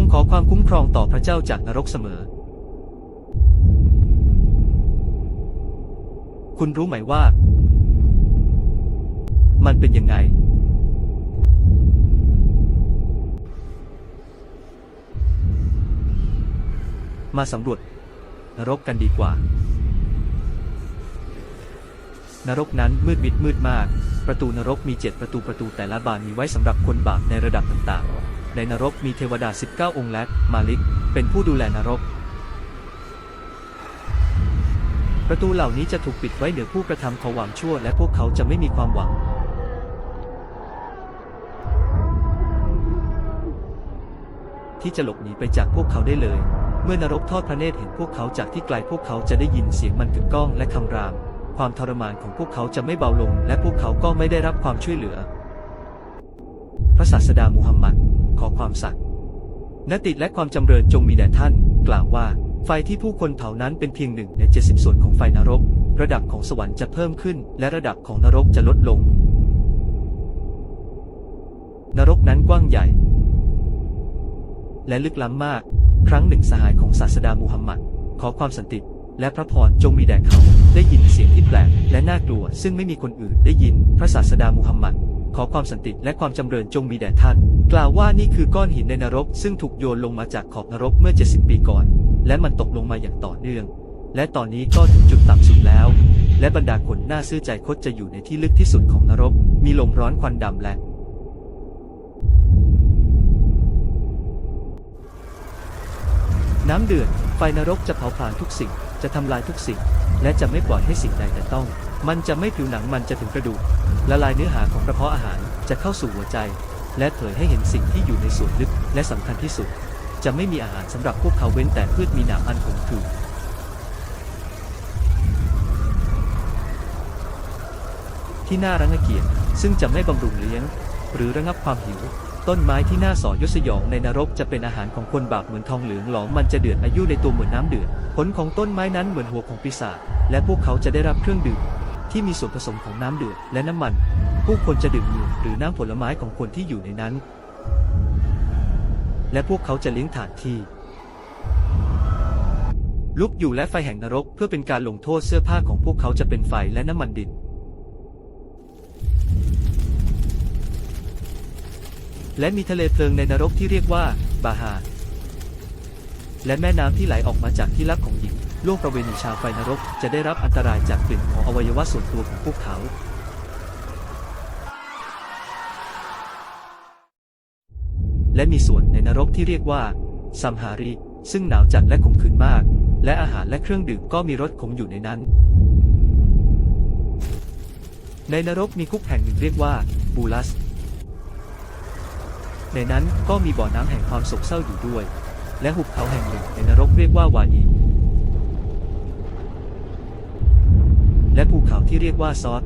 งขอความคุ้มครองต่อพระเจ้าจากนรกเสมอ คุณรู้ไหมว่า มันเป็นยังไง มาสำรวจนรกกันดีกว่า นรกนั้นมืดมิดมืดมาก ประตูนรกมีเจ็ดประตูประตูแต่ละบานมีไว้สำหรับคนบาปในระดับต่างๆ ในนรกมีเทวดา 19 องค์และ มาลิก เป็นผู้ดูแลนรก ประตูเหล่านี้จะถูกปิดไว้เหนือผู้กระทำความชั่ว และพวกเขาจะไม่มีความหวังที่จะหลบหนีไปจากพวกเขาได้เลย เมื่อนรกทอดพระเนตรเห็นพวกเขาจากที่ไกลพวกเขาจะได้ยินเสียงมันกึกก้องและคำราม ความทรมานของพวกเขาจะไม่เบาลง และพวกเขาก็ไม่ได้รับความช่วยเหลือ พระศาสดามูฮัมหมัด ขอความสัตย์นติและความจำเริญจงมีแด่ท่าน กล่าวว่า ไฟที่ผู้คนเผานั้นเป็นเพียงหนึ่งในเจ็ดสิบส่วนของไฟนรก ระดับของสวรรค์จะเพิ่มขึ้น และระดับของนรกจะลดลง นรกนั้นกว้างใหญ่ และลึกล้ำมาก ครั้งหนึ่งสหายของศาสดามูฮัมหมัด ขอความสันติและพระพรจงมีแด่เขา ได้ยินเสียงที่แปลกและน่ากลัว ซึ่งไม่มีคนอื่นได้ยิน พระศาสดามูฮัมหมัด ขอความสันติและความจำเริญจงมีแด่ท่าน กล่าวว่านี่คือก้อนหินในนรก ซึ่งถูกโยนลงมาจากขอบนรกเมื่อ 70 ปีก่อน และมันตกลงมาอย่างต่อเนื่อง และตอนนี้ก็ถึงจุดต่ำสุดแล้ว และบรรดาคนน่าซื่อใจคดจะอยู่ในที่ลึกที่สุดของนรก มีลมร้อนควันดำและน้ำเดือด ไฟนรกจะเผาผลาญทุกสิ่ง จะทำลายทุกสิ่ง และจะไม่ปล่อยให้สิ่งใดแต่ต้อง มันจะไม่ผิวหนังมันจะถึงกระดูกละลายเนื้อหาของกระเพาะอาหารจะเข้าสู่หัวใจ และเผยให้เห็นสิ่งที่อยู่ในส่วนลึกและสำคัญที่สุด จะไม่มีอาหารสำหรับพวกเขาเว้นแต่พืชมีหนามอันขมขื่นที่น่ารังเกียจซึ่งจะไม่บำรุงเลี้ยง หรือระงับความหิว ต้นไม้ที่น่าสอยศยองในนรกจะเป็นอาหารของคนบาปเหมือนทองเหลืองหลอมมันจะเดือดอายุในตัวเหมือนน้ำเดือดผลของต้นไม้นั้นเหมือนหัวของปีศาจและพวกเขาจะได้รับเครื่องดื่ม ที่มีส่วนผสมของน้ำเดือดและน้ำมัน ผู้คนจะดื่มดื่หรือน้ำผลไม้ของคนที่อยู่ในนั้น และพวกเขาจะเลี้ยงฐานที่ ลุกอยู่และไฟแห่งนรกเพื่อเป็นการลงโทษเสื้อผ้าของพวกเขาจะเป็นไฟและน้ำมันดิน และมีทะเลเพลิงในนรกที่เรียกว่า บาฮา และแม่น้ำที่ไหลออกมาจากที่ลับของหญิง โล่วงประเวณีชาวไฟนรกจะได้รับอันตรายจากกลิ่นของอวัยวะส่วนตัวของพวกเขาและมีส่วนในนรกที่เรียกว่าซัมฮารีซึ่งหนาวจัดและขมขื่นมาก และอาหารและเครื่องดื่มก็มีรสขมอยู่ในนั้น ในนรกมีคุกแห่งหนึ่งเรียกว่าบูลัส ในนั้นก็มีบ่อน้ำแห่งความโศกเศร้าอยู่ด้วย และหุบเขาแห่งหนึ่งในนรกเรียกว่าวานี และภูเขาที่เรียกว่าซอส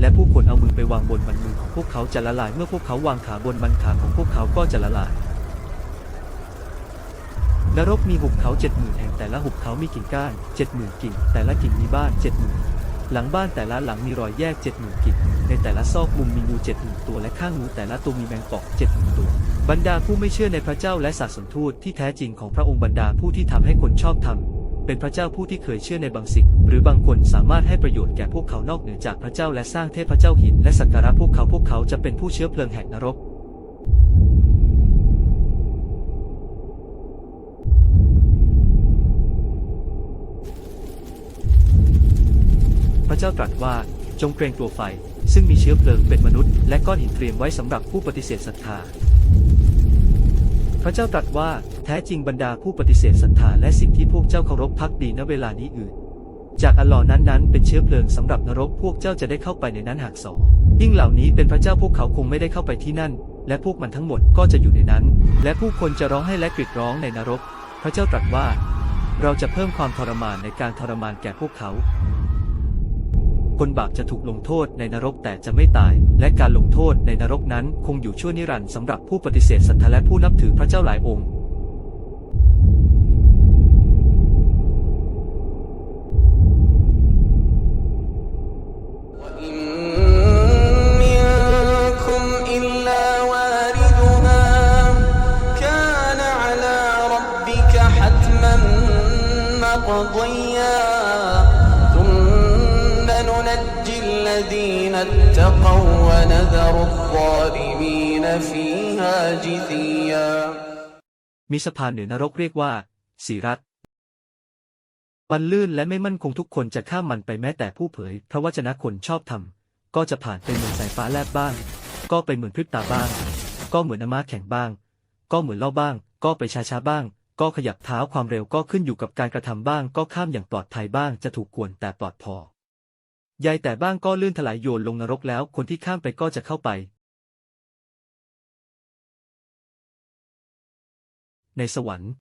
และผู้คนเอามือไปวางบนมันมือของพวกเขาจะละลายเมื่อพวกเขาวางขาบนมันขาของพวกเขาก็จะละลายนรกมีหุบเขาเจ็ดหมื่นแห่งแต่ละหุบเขามีกิ่งก้านเจ็ดหมื่นกิ่ง แต่ละกิ่งมีบ้านเจ็ดหมื่นหลังบ้านแต่ละหลังมีรอยแยกเจ็ดหมื่นกิ่ง ในแต่ละซอกมุมมีงูเจ็ดหมื่นตัวและข้างงูแต่ละตัวมีแมงป่องเจ็ดหมื่นตัว บรรดาผู้ไม่เชื่อในพระเจ้าและศาสนทูตที่แท้จริงของพระองค์บรรดาผู้ที่ทำให้คนชอบธรรม เป็นพระเจ้าผู้ที่เคยเชื่อในบางสิ่ง หรือบางคนสามารถให้ประโยชน์แก่พวกเขานอกเหนือจากพระเจ้าและสร้างเทพเจ้าหินและสักการะพวกเขาพวกเขาจะเป็นผู้เชื้อเพลิงแห่งนรกพระเจ้าตรัสว่าจงเกรงกลัวไฟ ซึ่งมีเชื้อเพลิงเป็นมนุษย์ และก้อนหินเตรียมไว้สำหรับผู้ปฏิเสธศรัทธา พระเจ้าตรัสว่าแท้จริงบรรดาผู้ปฏิเสธศรัทธาและสิ่งที่พวกเจ้าเคารพพักดีณเวลานี้อื่น จากอัลลอฮ์นั้นๆเป็นเชื้อเพลิงสำหรับนรกพวกเจ้าจะได้เข้าไปในนั้นหากสองยิ่งเหล่านี้เป็นพระเจ้าพวกเขาคงไม่ได้เข้าไปที่นั่น และพวกมันทั้งหมดก็จะอยู่ในนั้น และผู้คนจะร้องให้และกรีดร้องในนรก พระเจ้าตรัสว่า เราจะเพิ่มความทรมานในการทรมานแก่พวกเขา คนบาปจะถูกลงโทษในนรกแต่จะไม่ตาย และการลงโทษในนรกนั้นคงอยู่ชั่วนิรันดร์สำหรับผู้ปฏิเสธศรัทธาและผู้นับถือพระเจ้าหลายองค์我。ونذر الظالمين فيها جثيا มีสะพานเหนือนรกเรียกว่า สีรัตมันลื่นและไม่มั่นคงทุกคนจะข้ามมันไปแม้แต่ผู้เผยพระวจนะคนชอบธรรมก็จะผ่านไปเหมือนสายฟ้าแลบบ้าง ก็ไปเหมือนพริบตาบ้าง ก็เหมือนน้ำม้าแข็งบ้าง ก็เหมือนเล่าบ้าง ก็ไปช้าๆบ้าง ก็ขยับเท้าความเร็วก็ขึ้นอยู่กับการกระทำบ้าง ก็ข้ามอย่างปลอดภัยบ้าง จะถูกกวนแต่ปลอดพอ ยายแต่บ้างก็ลื่นถลายโยนลงนรกแล้วคนที่ข้ามไปก็จะเข้าไป ในสวรรค์